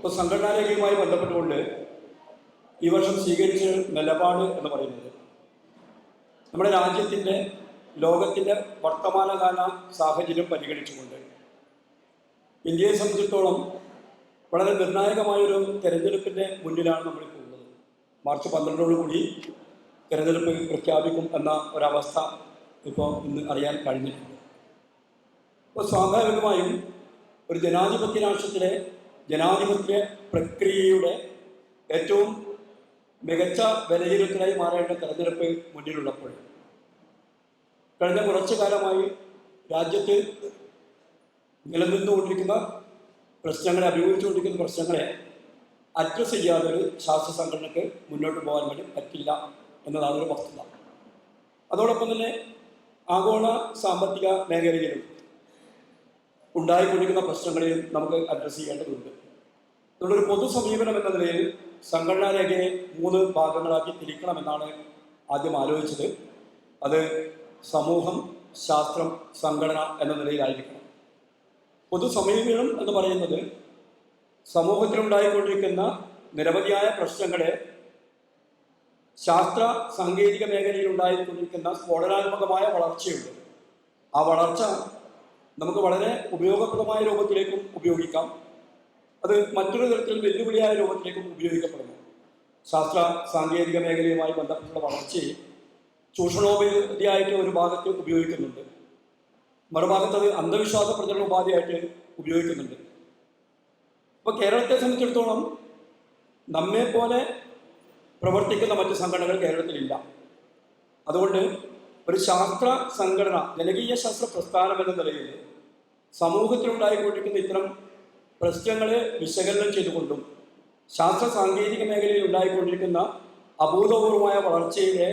ഇപ്പോൾ സംഘടനാ രേഖയുമായി ബന്ധപ്പെട്ടുകൊണ്ട് ഈ വർഷം സ്വീകരിച്ച നിലപാട് എന്ന് പറയുന്നത് നമ്മുടെ രാജ്യത്തിന്റെ ലോകത്തിന്റെ വർത്തമാനകാല സാഹചര്യം പരിഗണിച്ചുകൊണ്ട് ഇന്ത്യയെ സംബന്ധിച്ചിടത്തോളം വളരെ നിർണായകമായൊരു തെരഞ്ഞെടുപ്പിന്റെ മുന്നിലാണ് നമ്മളിപ്പോൾ ഉള്ളത്. മാർച്ച് പന്ത്രണ്ടോടുകൂടി തെരഞ്ഞെടുപ്പ് പ്രഖ്യാപിക്കും എന്ന ഒരവസ്ഥ ഇപ്പോൾ ഇന്ന് അറിയാൻ കഴിഞ്ഞിട്ടുണ്ട്. അപ്പോൾ സ്വാഭാവികമായും ഒരു ജനാധിപത്യ രാഷ്ട്രത്തിലെ ജനാധിപത്യ പ്രക്രിയയുടെ ഏറ്റവും മികച്ച വിലയിരുത്തലായി മാറേണ്ട തെരഞ്ഞെടുപ്പ് മുന്നിലുള്ളപ്പോൾ. കഴിഞ്ഞ കുറച്ചു കാലമായി രാജ്യത്ത് നിലനിന്നുകൊണ്ടിരിക്കുന്ന പ്രശ്നങ്ങളെ അഭിമുഖിച്ചുകൊണ്ടിരിക്കുന്ന പ്രശ്നങ്ങളെ അഡ്രസ് ചെയ്യാതെ ഒരു ശാസ്ത്ര സംഘടനയ്ക്ക് മുന്നോട്ട് പോകാൻ വേണ്ടി പറ്റില്ല എന്നതാണ് ഒരു വസ്തുത. അതോടൊപ്പം തന്നെ ആഗോള സാമ്പത്തിക മേഖലയിലും ഉണ്ടായിക്കൊണ്ടിരിക്കുന്ന പ്രശ്നങ്ങളെയും നമുക്ക് അഡ്രസ്സ് ചെയ്യേണ്ടതുണ്ട്. അതുകൊണ്ടൊരു പൊതു സമീപനം എന്ന നിലയിൽ സംഘടനാ രേഖയെ മൂന്ന് ഭാഗങ്ങളാക്കി തിരിക്കണമെന്നാണ് ആദ്യം ആലോചിച്ചത്. അത് സമൂഹം ശാസ്ത്രം സംഘടന എന്ന നിലയിലായിരിക്കണം. പൊതു സമീപനം എന്ന് പറയുന്നത് സമൂഹത്തിലുണ്ടായിക്കൊണ്ടിരിക്കുന്ന നിരവധിയായ പ്രശ്നങ്ങളെ ശാസ്ത്ര സാങ്കേതിക മേഖലയിൽ ഉണ്ടായിക്കൊണ്ടിരിക്കുന്ന സ്ഫോടനാത്മകമായ വളർച്ചയുണ്ട്. ആ വളർച്ച നമുക്ക് വളരെ ഉപയോഗപ്രദമായ രൂപത്തിലേക്കും ഉപയോഗിക്കാം. അത് മറ്റൊരു തരത്തിൽ വെല്ലുവിളിയായ രൂപത്തിലേക്കും ഉപയോഗിക്കപ്പെടുന്നു. ശാസ്ത്ര സാങ്കേതിക മേഖലയുമായി ബന്ധപ്പെട്ടുള്ള വളർച്ചയെ ചൂഷണോപാധിയായിട്ട് ഒരു ഭാഗത്ത് ഉപയോഗിക്കുന്നുണ്ട്. മറുഭാഗത്ത് അത് അന്ധവിശ്വാസ പ്രചരണ ഉപാധിയായിട്ട് ഉപയോഗിക്കുന്നുണ്ട്. അപ്പോൾ കേരളത്തെ സംബന്ധിച്ചിടത്തോളം നമ്മെ പോലെ പ്രവർത്തിക്കുന്ന മറ്റ് സംഘടനകൾ കേരളത്തിലില്ല. അതുകൊണ്ട് ഒരു ശാസ്ത്ര സംഘടന ജനകീയ ശാസ്ത്ര പ്രസ്ഥാനം എന്ന നിലയിൽ സമൂഹത്തിലുണ്ടായിക്കൊണ്ടിരിക്കുന്ന ഇത്തരം പ്രശ്നങ്ങളെ വിശകലനം ചെയ്തുകൊണ്ടും ശാസ്ത്ര സാങ്കേതിക മേഖലയിൽ ഉണ്ടായിക്കൊണ്ടിരിക്കുന്ന അഭൂതപൂർവമായ വളർച്ചയുടെ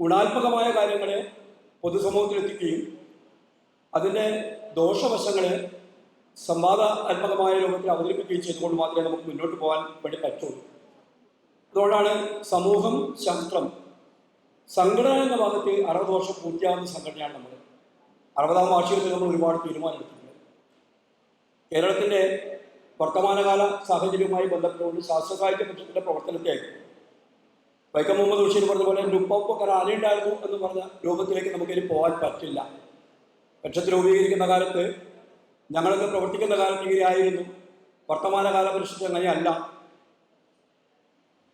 ഗുണാത്മകമായ കാര്യങ്ങളെ പൊതുസമൂഹത്തിലെത്തിക്കുകയും അതിന്റെ ദോഷവശങ്ങളെ സംവാദാത്മകമായ രൂപത്തിൽ അവതരിപ്പിക്കുകയും ചെയ്തുകൊണ്ട് മാത്രമേ നമുക്ക് മുന്നോട്ട് പോകാൻ വേണ്ടി പറ്റുള്ളൂ. അതുകൊണ്ടാണ് സമൂഹം ശാസ്ത്രം സംഘടന എന്ന ഭാഗത്ത് അറുപത് വർഷം പൂർത്തിയാകുന്ന സംഘടനയാണ് നമ്മൾ അറുപതാം വാർഷികത്തിൽ നമ്മൾ ഒരുപാട് തീരുമാനമെടുത്തിട്ടുണ്ട്. കേരളത്തിന്റെ വർത്തമാനകാല സാഹചര്യവുമായി ബന്ധപ്പെട്ടുകൊണ്ട് ശാസ്ത്ര സാഹിത്യ പരിഷത്തിന്റെ പ്രവർത്തനത്തെ വൈക്കം മുഹമ്മദ് ബഷീർ പറഞ്ഞ പോലെ ലുപ്പൊക്കെ ആനയുണ്ടായിരുന്നു എന്ന് പറഞ്ഞ രൂപത്തിലേക്ക് നമുക്കിനി പോകാൻ പറ്റില്ല. പക്ഷത്ത് രൂപീകരിക്കുന്ന കാലത്ത് ഞങ്ങളൊക്കെ പ്രവർത്തിക്കുന്ന കാലത്ത് ഇങ്ങനെയായിരുന്നു വർത്തമാനകാല പരിഷത്ത് അങ്ങനെയല്ല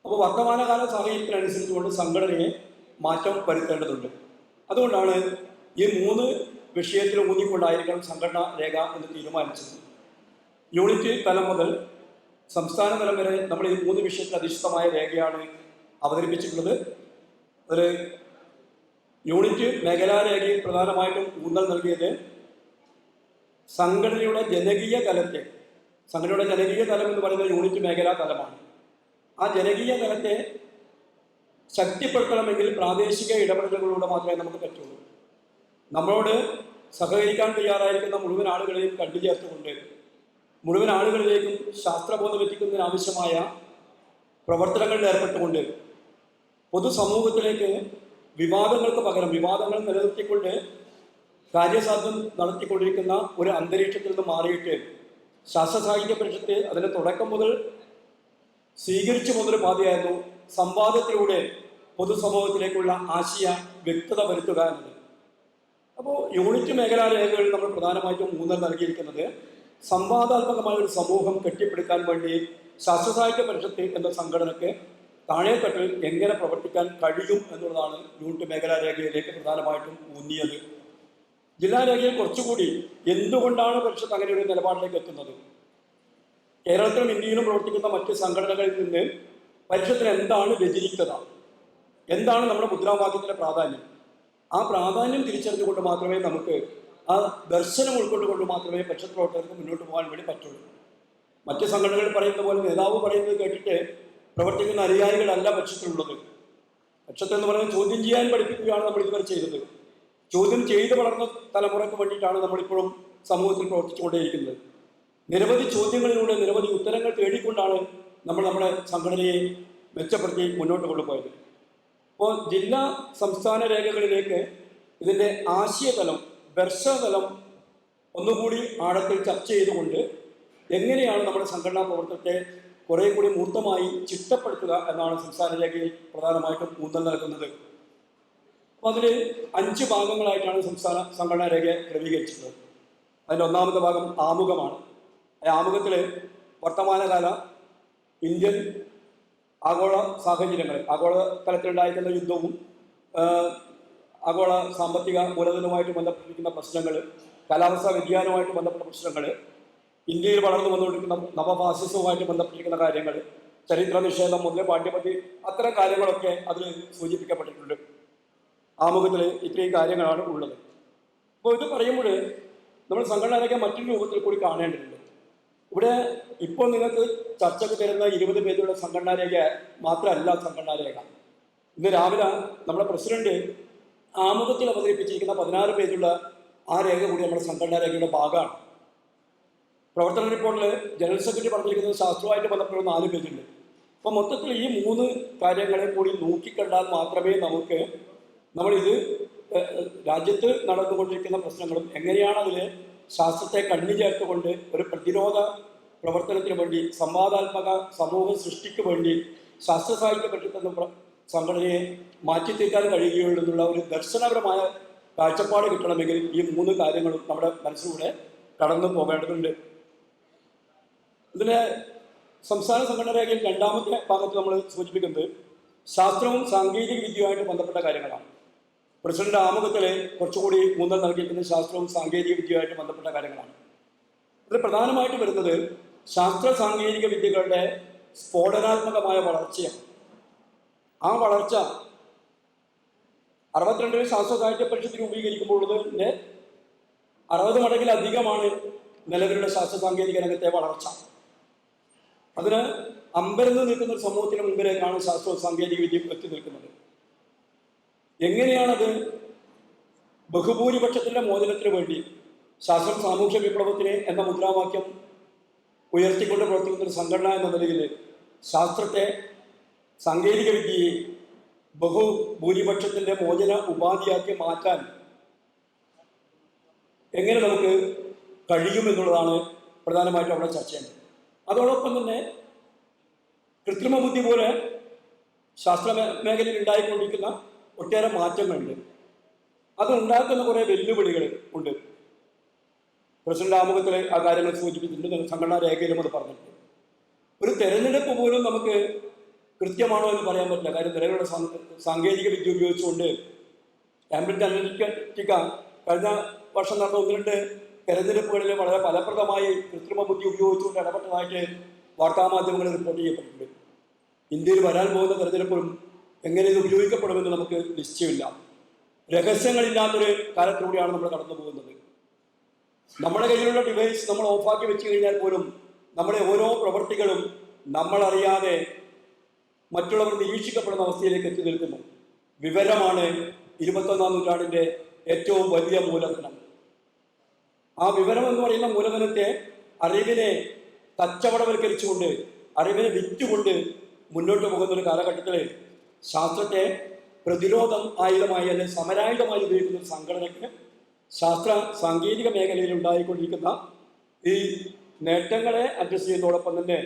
അപ്പോൾ വർത്തമാനകാല സാഹചര്യത്തിനനുസരിച്ചുകൊണ്ട് സംഘടനയെ മാറ്റം വരുത്തേണ്ടതുണ്ട്. അതുകൊണ്ടാണ് ഈ മൂന്ന് വിഷയത്തിൽ ഊന്നിക്കൊണ്ടായിരിക്കണം സംഘടനാ രേഖ എന്ന് തീരുമാനിച്ചത്. യൂണിറ്റ് തലം മുതൽ സംസ്ഥാന തലം വരെ നമ്മൾ ഈ മൂന്ന് വിഷയത്തിൽ അധിഷ്ഠിതമായ രേഖയാണ് അവതരിപ്പിച്ചിട്ടുള്ളത്. ഒരു യൂണിറ്റ് മേഖലാ രേഖയിൽ പ്രധാനമായിട്ടും ഊന്നൽ നൽകിയത് സംഘടനയുടെ ജനകീയ തലത്തെ സംഘടനയുടെ ജനകീയ തലം എന്ന് പറയുന്നത് യൂണിറ്റ് മേഖലാ തലമാണ്. ആ ജനകീയ തലത്തെ ശക്തിപ്പെടുത്തണമെങ്കിൽ പ്രാദേശിക ഇടപെടലുകളിലൂടെ മാത്രമേ നമുക്ക് പറ്റുള്ളൂ. നമ്മളോട് സഹകരിക്കാൻ തയ്യാറായിരിക്കുന്ന മുഴുവൻ ആളുകളെയും കണ്ടു ചേർത്തുകൊണ്ട് മുഴുവൻ ആളുകളിലേക്കും ശാസ്ത്രബോധം എത്തിക്കുന്നതിനാവശ്യമായ പ്രവർത്തനങ്ങളിൽ ഏർപ്പെട്ടുകൊണ്ട് പൊതുസമൂഹത്തിലേക്ക് വിവാദങ്ങൾക്ക് പകരം വിവാദങ്ങൾ നിലനിർത്തിക്കൊണ്ട് കാര്യസാധ്യം നടത്തിക്കൊണ്ടിരിക്കുന്ന ഒരു അന്തരീക്ഷത്തിൽ നിന്ന് മാറിയിട്ട് ശാസ്ത്ര സാഹിത്യ പരിഷത്ത് അതിന്റെ തുടക്കം മുതൽ സ്വീകരിച്ചു പോകുന്നൊരു പാതയായിരുന്നു സംവാദത്തിലൂടെ പൊതുസമൂഹത്തിലേക്കുള്ള ആശയ വ്യക്തത വരുത്തുക എന്നത്. അപ്പോൾ യൂണിറ്റ് മേഖലാ രേഖകളിൽ നമ്മൾ പ്രധാനമായിട്ടും ഊന്നൽ നൽകിയിരിക്കുന്നത് സംവാദാത്മകമായ ഒരു സമൂഹം കെട്ടിപ്പടുക്കാൻ വേണ്ടി ശാസ്ത്ര സാഹിത്യ പരിഷത്ത് എന്ന സംഘടനയ്ക്ക് താഴെത്തട്ടിൽ എങ്ങനെ പ്രവർത്തിക്കാൻ കഴിയും എന്നുള്ളതാണ് യൂണിറ്റ് മേഖലാ രേഖയിലേക്ക് പ്രധാനമായിട്ടും ഊന്നിയത്. ജില്ലാ രേഖയിൽ കുറച്ചുകൂടി എന്തുകൊണ്ടാണ് പരിഷത്ത് അങ്ങനെ ഒരു നിലപാടിലേക്ക് എത്തുന്നത്? കേരളത്തിലും ഇന്ത്യയിലും പ്രവർത്തിക്കുന്ന മറ്റ് സംഘടനകളിൽ നിന്ന് പരിഷത്തിന് എന്താണ് വ്യതിരിക്തത? എന്താണ് നമ്മുടെ മുദ്രാവാക്യത്തിന്റെ പ്രാധാന്യം? ആ പ്രാധാന്യം തിരിച്ചറിഞ്ഞുകൊണ്ട് മാത്രമേ നമുക്ക് ആ ദർശനം ഉൾക്കൊണ്ടുകൊണ്ട് മാത്രമേ പക്ഷപ്രവർത്തകർക്ക് പ്രവർത്തകർക്ക് മുന്നോട്ട് പോകാൻ വേണ്ടി പറ്റുള്ളൂ. മറ്റ് സംഘടനകൾ പറയുന്ന പോലെ നേതാവ് പറയുന്നത് കേട്ടിട്ട് പ്രവർത്തിക്കുന്ന അനുയായികളല്ല പക്ഷത്തിലുള്ളത് പക്ഷത്തെ എന്ന് പറയുന്നത് ചോദ്യം ചെയ്യാൻ പഠിപ്പിക്കുകയാണ് നമ്മൾ ഇതുവരെ ചെയ്തത്. ചോദ്യം ചെയ്ത് വളർന്ന തലമുറയ്ക്ക് വേണ്ടിയിട്ടാണ് നമ്മളിപ്പോഴും സമൂഹത്തിൽ പ്രവർത്തിച്ചുകൊണ്ടേയിരിക്കുന്നത്. നിരവധി ചോദ്യങ്ങളിലൂടെ നിരവധി ഉത്തരങ്ങൾ തേടിക്കൊണ്ടാണ് നമ്മൾ നമ്മുടെ സംഘടനയെ മെച്ചപ്പെടുത്തി മുന്നോട്ട് കൊണ്ടുപോയത്. അപ്പോൾ ജില്ലാ സംസ്ഥാന രേഖകളിലേക്ക് ഇതിന്റെ ആശയതലം ദർശനതലം ഒന്നുകൂടി ആഴത്തിൽ ചർച്ച ചെയ്തുകൊണ്ട് എങ്ങനെയാണ് നമ്മുടെ സംഘടനാ പ്രവർത്തനത്തെ കുറെ കൂടി മൂർത്തമായി ചിട്ടപ്പെടുത്തുക എന്നാണ് സംസ്ഥാന രേഖയിൽ പ്രധാനമായിട്ടും ഊന്നൽ നൽകുന്നത്. അപ്പോൾ അതിൽ അഞ്ച് ഭാഗങ്ങളായിട്ടാണ് സംസ്ഥാന സംഘടനാ രേഖയെ ക്രമീകരിച്ചിട്ടുള്ളത്. അതിന്റെ ഒന്നാമത്തെ ഭാഗം ആമുഖമാണ്. ആമുഖത്തിൽ വർത്തമാനകാല ഇന്ത്യൻ ആഗോള സാഹചര്യങ്ങൾ ആഗോള തലത്തിലുണ്ടായിട്ടുള്ള യുദ്ധവും ആഗോള സാമ്പത്തിക മൂലധനവുമായിട്ട് ബന്ധപ്പെട്ടിരിക്കുന്ന പ്രശ്നങ്ങൾ കാലാവസ്ഥാ വ്യതിയാനവുമായിട്ട് ബന്ധപ്പെട്ട പ്രശ്നങ്ങൾ ഇന്ത്യയിൽ വളർന്നു വന്നുകൊണ്ടിരിക്കുന്ന നവഫാസിസവുമായിട്ട് ബന്ധപ്പെട്ടിരിക്കുന്ന കാര്യങ്ങൾ ചരിത്ര നിഷേധം മുതലേ പാഠ്യപദ്ധതി അത്തരം കാര്യങ്ങളൊക്കെ അതിൽ സൂചിപ്പിക്കപ്പെട്ടിട്ടുണ്ട്. ആമുഖത്തിൽ ഇത്രയും കാര്യങ്ങളാണ് ഉള്ളത്. അപ്പോൾ ഇത് പറയുമ്പോൾ നമ്മൾ സംഘടനയൊക്കെ മറ്റൊരു രൂപത്തിൽ കൂടി കാണേണ്ടതുണ്ട്. ഇവിടെ ഇപ്പോൾ നിങ്ങൾക്ക് ചർച്ചയ്ക്ക് തരുന്ന ഇരുപത് പേജുള്ള സംഘടനാരേഖ മാത്രമല്ല സംഘടനാരേഖ. ഇന്ന് രാവിലെ നമ്മുടെ പ്രസിഡന്റ് ആമുഖത്തിൽ അവതരിപ്പിച്ചിരിക്കുന്ന പതിനാറ് പേജുള്ള ആ രേഖ കൂടി നമ്മുടെ സംഘടനാ രേഖയുടെ ഭാഗമാണ്. പ്രവർത്തന റിപ്പോർട്ടിൽ ജനറൽ സെക്രട്ടറി പറഞ്ഞിരിക്കുന്നത് ശാസ്ത്രവുമായിട്ട് ബന്ധപ്പെട്ട നാല് പേജുണ്ട്. അപ്പോൾ മൊത്തത്തിൽ ഈ മൂന്ന് കാര്യങ്ങളെ കൂടി നോക്കിക്കണ്ടാൽ മാത്രമേ നമുക്ക് നമ്മളിത് രാജ്യത്ത് നടന്നുകൊണ്ടിരിക്കുന്ന പ്രശ്നങ്ങളും എങ്ങനെയാണ് അതിൽ ശാസ്ത്രത്തെ കണ്ണു ചേർത്തുകൊണ്ട് ഒരു പ്രതിരോധ പ്രവർത്തനത്തിന് വേണ്ടി സംവാദാത്മക സമൂഹ സൃഷ്ടിക്ക് വേണ്ടി ശാസ്ത്ര സാഹിത്യ പ്ര- സംഘടനയെ മാറ്റിത്തീർക്കാൻ കഴിയുകയുള്ളൂ എന്നുള്ള ഒരു ദർശനപരമായ കാഴ്ചപ്പാട് കിട്ടണമെങ്കിൽ ഈ മൂന്ന് കാര്യങ്ങളും നമ്മുടെ മനസ്സിലൂടെ കടന്നു പോകേണ്ടതുണ്ട്. ഇതിന് സംസ്ഥാന സംഘടന രേഖയിൽ രണ്ടാമത്തെ ഭാഗത്ത് നമ്മൾ സൂചിപ്പിക്കുന്നത് ശാസ്ത്രവും സാങ്കേതിക വിദ്യയുമായിട്ട് ബന്ധപ്പെട്ട കാര്യങ്ങളാണ്. പ്രസിഡന്റ് ആമുഖത്തിൽ കുറച്ചുകൂടി ഊന്നൽ നൽകിയിരിക്കുന്ന ശാസ്ത്രവും സാങ്കേതിക വിദ്യയുമായിട്ട് ബന്ധപ്പെട്ട കാര്യങ്ങളാണ്. ഇതിൽ പ്രധാനമായിട്ട് വരുന്നത് ശാസ്ത്ര സാങ്കേതിക വിദ്യകളുടെ സ്ഫോടനാത്മകമായ വളർച്ചയാണ്. ആ വളർച്ച അറുപത്തിരണ്ടിൽ ശാസ്ത്ര സാഹിത്യ പരിഷത്ത് രൂപീകരിക്കുമ്പോൾ അറുപത് മടങ്ങിലധികമാണ് നിലവിലുള്ള ശാസ്ത്ര സാങ്കേതിക രംഗത്തെ വളർച്ച. അതിന് അമ്പരന്ന് നിൽക്കുന്ന സമൂഹത്തിന് മുമ്പിലേക്കാണ് ശാസ്ത്ര സാങ്കേതിക വിദ്യ എത്തി നിൽക്കുന്നത്. എങ്ങനെയാണത് ബഹുഭൂരിപക്ഷത്തിന്റെ മോചനത്തിന് വേണ്ടി ശാസ്ത്ര സാമൂഹ്യ വിപ്ലവത്തിന് എന്ന മുദ്രാവാക്യം ഉയർത്തിക്കൊണ്ട് പ്രവർത്തിക്കുന്ന ഒരു സംഘടന എന്ന നിലയിൽ ശാസ്ത്രത്തെ സാങ്കേതിക വിദ്യയെ ബഹുഭൂരിപക്ഷത്തിന്റെ മോചന ഉപാധിയാക്കി മാറ്റാൻ എങ്ങനെ നമുക്ക് കഴിയുമെന്നുള്ളതാണ് പ്രധാനമായിട്ടും അവിടെ ചർച്ച ചെയ്യുന്നത്. അതോടൊപ്പം തന്നെ കൃത്രിമ ബുദ്ധി പോലെ ശാസ്ത്ര മേഖലയിൽ ഉണ്ടായിക്കൊണ്ടിരിക്കുന്ന ഒട്ടേറെ മാറ്റങ്ങളുണ്ട്. അതുണ്ടാക്കുന്ന കുറേ വെല്ലുവിളികൾ ഉണ്ട്. പ്രസിഡന്റ് ആമുഖത്തിൽ ആ കാര്യങ്ങൾ സൂചിപ്പിച്ചിട്ടുണ്ട്. സംഘടനാ രേഖയിലും അത് പറഞ്ഞിട്ടുണ്ട്. ഒരു തെരഞ്ഞെടുപ്പ് പോലും നമുക്ക് കൃത്യമാണോ എന്ന് പറയാൻ പറ്റില്ല. കാര്യം നിലവിലുള്ള സാങ്കേതിക വിദ്യ ഉപയോഗിച്ചുകൊണ്ട് കാംബ്രിഡ്ജ് അനലിറ്റിക്ക കഴിഞ്ഞ വർഷം നടന്ന ഒന്ന് രണ്ട് തെരഞ്ഞെടുപ്പുകളിൽ വളരെ ഫലപ്രദമായി കൃത്രിമ ബുദ്ധി ഉപയോഗിച്ചുകൊണ്ട് ഇടപെട്ടതായിട്ട് വാർത്താമാധ്യമങ്ങളിൽ റിപ്പോർട്ട് ചെയ്യപ്പെട്ടിട്ടുണ്ട്. ഇന്ത്യയിൽ വരാൻ പോകുന്ന തെരഞ്ഞെടുപ്പും എങ്ങനെ ഇത് ഉപയോഗിക്കപ്പെടുമെന്ന് നമുക്ക് നിശ്ചയമില്ല. രഹസ്യങ്ങളില്ലാത്തൊരു കാലത്തിലൂടെയാണ് നമ്മൾ കടന്നു പോകുന്നത്. നമ്മുടെ കയ്യിലുള്ള ഡിവൈസ് നമ്മൾ ഓഫാക്കി വെച്ച് കഴിഞ്ഞാൽ പോലും നമ്മുടെ ഓരോ പ്രവൃത്തികളും നമ്മളറിയാതെ മറ്റുള്ളവർ നിരീക്ഷിക്കപ്പെടുന്ന അവസ്ഥയിലേക്ക് എത്തി നിൽക്കുന്നു. വിവരമാണ് ഇരുപത്തൊന്നാം നൂറ്റാണ്ടിന്റെ ഏറ്റവും വലിയ മൂലധനം. ആ വിവരം എന്ന് പറയുന്ന മൂലധനത്തെ അറിവിനെ കച്ചവടവൽക്കരിച്ചുകൊണ്ട് അറിവിനെ വിറ്റുകൊണ്ട് മുന്നോട്ട് പോകുന്ന ഒരു കാലഘട്ടത്തിൽ ശാസ്ത്രത്തെ പ്രതിരോധം ആയുധമായി അല്ലെങ്കിൽ സമരായുധമായി ഉപയോഗിക്കുന്ന ഒരു സംഘടനയ്ക്ക് ശാസ്ത്ര സാങ്കേതിക മേഖലയിൽ ഉണ്ടായിക്കൊണ്ടിരിക്കുന്ന ഈ നേട്ടങ്ങളെ അഡ്രസ് ചെയ്യുന്നതോടൊപ്പം തന്നെ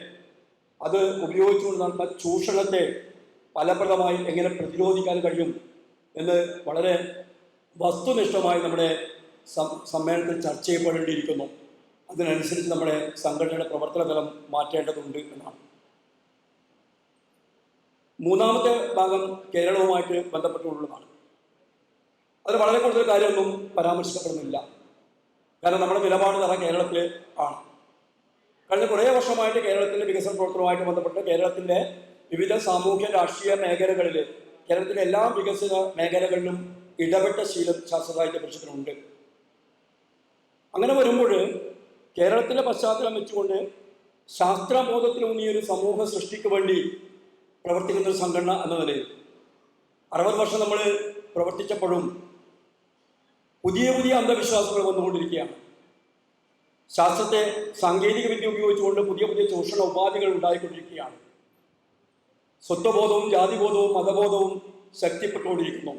അത് ഉപയോഗിച്ചുകൊണ്ട് നടന്ന ചൂഷണത്തെ ഫലപ്രദമായി എങ്ങനെ പ്രതിരോധിക്കാൻ കഴിയും എന്ന് വളരെ വസ്തുനിഷ്ഠമായി നമ്മുടെ സമ്മേളനത്തിൽ ചർച്ച ചെയ്യപ്പെടേണ്ടിയിരിക്കുന്നു. അതിനനുസരിച്ച് നമ്മുടെ സംഘടനയുടെ പ്രവർത്തന തലം മാറ്റേണ്ടതുണ്ട് എന്നാണ്. മൂന്നാമത്തെ ഭാഗം കേരളവുമായിട്ട് ബന്ധപ്പെട്ടുള്ളതാണ് അതിൽ വളരെ കൂടുതൽ കാര്യമൊന്നും പരാമർശിക്കപ്പെടുന്നില്ല. കാരണം നമ്മുടെ നിലപാട് തറ കേരളത്തിൽ ആണ്. കഴിഞ്ഞ കുറേ വർഷമായിട്ട് കേരളത്തിന്റെ വികസന പ്രവർത്തനവുമായിട്ട് ബന്ധപ്പെട്ട് കേരളത്തിന്റെ വിവിധ സാമൂഹ്യ രാഷ്ട്രീയ മേഖലകളിൽ കേരളത്തിലെ എല്ലാ വികസന മേഖലകളിലും ഇടപെട്ട ശീലം ശാസ്ത്ര സാഹിത്യ പരിഷത്തിനുണ്ട് അങ്ങനെ വരുമ്പോൾ കേരളത്തിലെ പശ്ചാത്തലം വെച്ചുകൊണ്ട് ശാസ്ത്രബോധത്തിലൂന്നിയ ഒരു സമൂഹ സൃഷ്ടിക്ക് വേണ്ടി പ്രവർത്തിക്കുന്ന ഒരു സംഘടന എന്ന നിലയിൽ അറുപത് വർഷം നമ്മൾ പ്രവർത്തിച്ചപ്പോഴും പുതിയ പുതിയ അന്ധവിശ്വാസങ്ങൾ വന്നുകൊണ്ടിരിക്കുകയാണ്. ശാസ്ത്രത്തെ സാങ്കേതിക വിദ്യ ഉപയോഗിച്ചുകൊണ്ട് പുതിയ പുതിയ ചൂഷണ ഉപാധികൾ ഉണ്ടായിക്കൊണ്ടിരിക്കുകയാണ്. സ്വത്വബോധവും ജാതിബോധവും മതബോധവും ശക്തിപ്പെട്ടുകൊണ്ടിരിക്കുന്നു.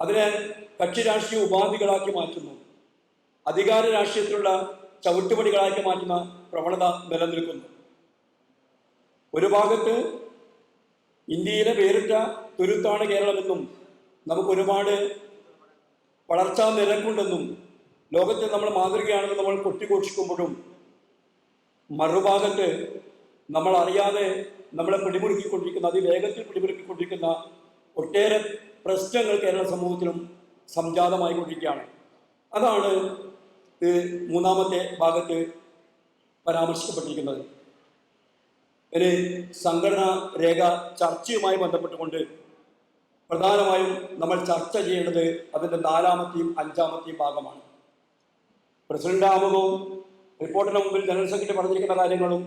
അതിനെ കക്ഷി രാഷ്ട്രീയ ഉപാധികളാക്കി മാറ്റുന്നു. അധികാര രാഷ്ട്രീയത്തിലുള്ള ചവിട്ടുപടികളാക്കി മാറ്റുന്ന പ്രവണത നിലനിൽക്കുന്നു. ഒരു ഭാഗത്ത് ഇന്ത്യയിലെ പേരിട്ട തുരുത്താണ് കേരളമെന്നും നമുക്ക് ഒരുപാട് വളർച്ചാ നിരക്കുണ്ടെന്നും ലോകത്തെ നമ്മൾ മാതൃകയാണെന്ന് നമ്മൾ കൊട്ടിഘോഷിക്കുമ്പോഴും മറുഭാഗത്ത് നമ്മൾ അറിയാതെ നമ്മളെ പിടിമുറുക്കിക്കൊണ്ടിരിക്കുന്ന അതിവേഗത്തിൽ പിടിമുറുക്കിക്കൊണ്ടിരിക്കുന്ന ഒട്ടേറെ പ്രശ്നങ്ങൾ കേരള സമൂഹത്തിലും സംജാതമായിക്കൊണ്ടിരിക്കുകയാണ്. അതാണ് മൂന്നാമത്തെ ഭാഗത്ത് പരാമർശിക്കപ്പെട്ടിരിക്കുന്നത്. ഒരു സംഘടനാ രേഖ ചർച്ചയുമായി ബന്ധപ്പെട്ടുകൊണ്ട് പ്രധാനമായും നമ്മൾ ചർച്ച ചെയ്യേണ്ടത് അതിന്റെ നാലാമത്തെയും അഞ്ചാമത്തെയും ഭാഗമാണ്. പ്രസിഡന്റ് ആമുഖവും റിപ്പോർട്ടിന് മുമ്പിൽ ജനറൽ സെക്രട്ടറി പറഞ്ഞിരിക്കുന്ന കാര്യങ്ങളും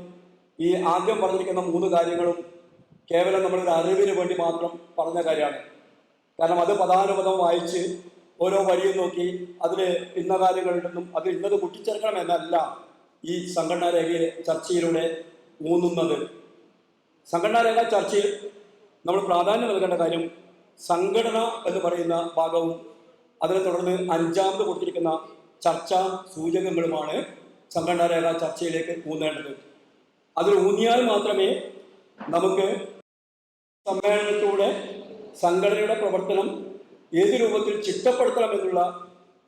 ഈ ആദ്യം പറഞ്ഞിരിക്കുന്ന മൂന്ന് കാര്യങ്ങളും കേവലം നമ്മളൊരു അറിവിന് വേണ്ടി മാത്രം പറഞ്ഞ കാര്യമാണ്. കാരണം അത് പദാനുപദം വായിച്ച് ഓരോ വരിയും നോക്കി അതിൽ ഇന്ന കാര്യങ്ങളിലൊന്നും അത് ഇന്നത് കുട്ടിച്ചേർക്കണം എന്നല്ല ഈ സംഘടനാ രേഖയെ ചർച്ചയിലൂടെ ഊന്നുന്നത്. സംഘടനാ രേഖ ചർച്ചയിൽ നമ്മൾ പ്രാധാന്യം നൽകേണ്ട കാര്യം സംഘടന എന്ന് പറയുന്ന ഭാഗവും അതിനെ തുടർന്ന് അഞ്ചാമത് കൊടുത്തിരിക്കുന്ന ചർച്ചാ സൂചകങ്ങളുമാണ് സംഘടനാരേഖ ചർച്ചയിലേക്ക് ഊന്നേണ്ടത്. അതിൽ ഊന്നിയാൽ മാത്രമേ നമുക്ക് സമ്മേളനത്തിലൂടെ സംഘടനയുടെ പ്രവർത്തനം ഏത് രൂപത്തിൽ ചിട്ടപ്പെടുത്തണം എന്നുള്ള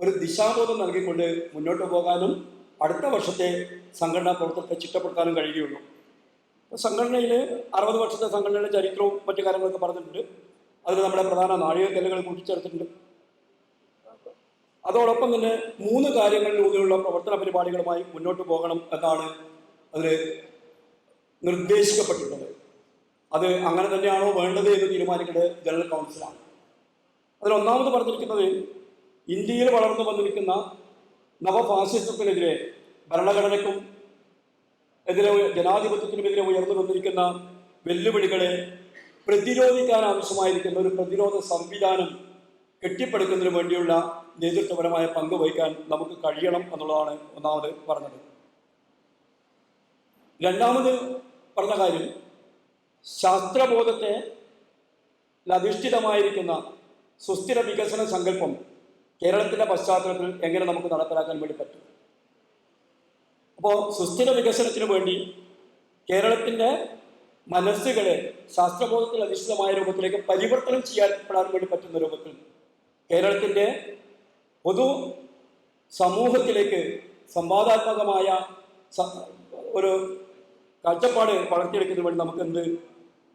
ഒരു ദിശാബോധം നൽകിക്കൊണ്ട് മുന്നോട്ട് പോകാനും അടുത്ത വർഷത്തെ സംഘടനാ പ്രവർത്തനത്തെ ചിട്ടപ്പെടുത്താനും കഴിയുകയുള്ളൂ. സംഘടനയിൽ അറുപത് വർഷത്തെ സംഘടനയുടെ ചരിത്രവും മറ്റു കാര്യങ്ങളൊക്കെ പറഞ്ഞിട്ടുണ്ട്. അതിൽ നമ്മുടെ പ്രധാന നാഴികക്കല്ലുകൾ കൂട്ടിച്ചേർത്തിട്ടുണ്ട്. അതോടൊപ്പം തന്നെ മൂന്ന് കാര്യങ്ങളിലൂടെയുള്ള പ്രവർത്തന പരിപാടികളുമായി മുന്നോട്ട് പോകണം എന്നാണ് അതിൽ നിർദ്ദേശിക്കപ്പെട്ടിട്ടുള്ളത്. അത് അങ്ങനെ തന്നെയാണോ വേണ്ടത് എന്ന് തീരുമാനിക്കേണ്ടത് ജനറൽ കൗൺസിലാണ് അതിൽ ഒന്നാമത് പറഞ്ഞിരിക്കുന്നത് ഇന്ത്യയിൽ വളർന്നു വന്നിരിക്കുന്ന നവഫാസിസത്തിനെതിരെ ഭരണഘടനയ്ക്കും എതിരെ ജനാധിപത്യത്തിനുമെതിരെ ഉയർന്നു വന്നിരിക്കുന്ന വെല്ലുവിളികളെ പ്രതിരോധിക്കാൻ ആവശ്യമായിരിക്കുന്ന ഒരു പ്രതിരോധ സംവിധാനം കെട്ടിപ്പടുക്കുന്നതിന് വേണ്ടിയുള്ള നേതൃത്വപരമായ പങ്ക് വഹിക്കാൻ നമുക്ക് കഴിയണം എന്നുള്ളതാണ് ഒന്നാമത് പറഞ്ഞത്. രണ്ടാമത് പറഞ്ഞ കാര്യം ശാസ്ത്രബോധത്തെ അധിഷ്ഠിതമായിരിക്കുന്ന സുസ്ഥിര വികസന സങ്കല്പം കേരളത്തിന്റെ പശ്ചാത്തലത്തിൽ എങ്ങനെ നമുക്ക് നടപ്പിലാക്കാൻ വേണ്ടി പറ്റും? അപ്പോൾ സുസ്ഥിര വികസനത്തിന് വേണ്ടി കേരളത്തിന്റെ മനസ്സുകളെ ശാസ്ത്രബോധത്തിൽ അധിഷ്ഠിതമായ രൂപത്തിലേക്ക് പരിവർത്തനം ചെയ്യാൻ വേണ്ടി പറ്റുന്ന രൂപത്തിൽ കേരളത്തിന്റെ പൊതു സമൂഹത്തിലേക്ക് സംവാദാത്മകമായ ഒരു കാഴ്ചപ്പാട് വളർത്തിയെടുക്കുന്നതിന് വേണ്ടി നമുക്ക് എന്ത്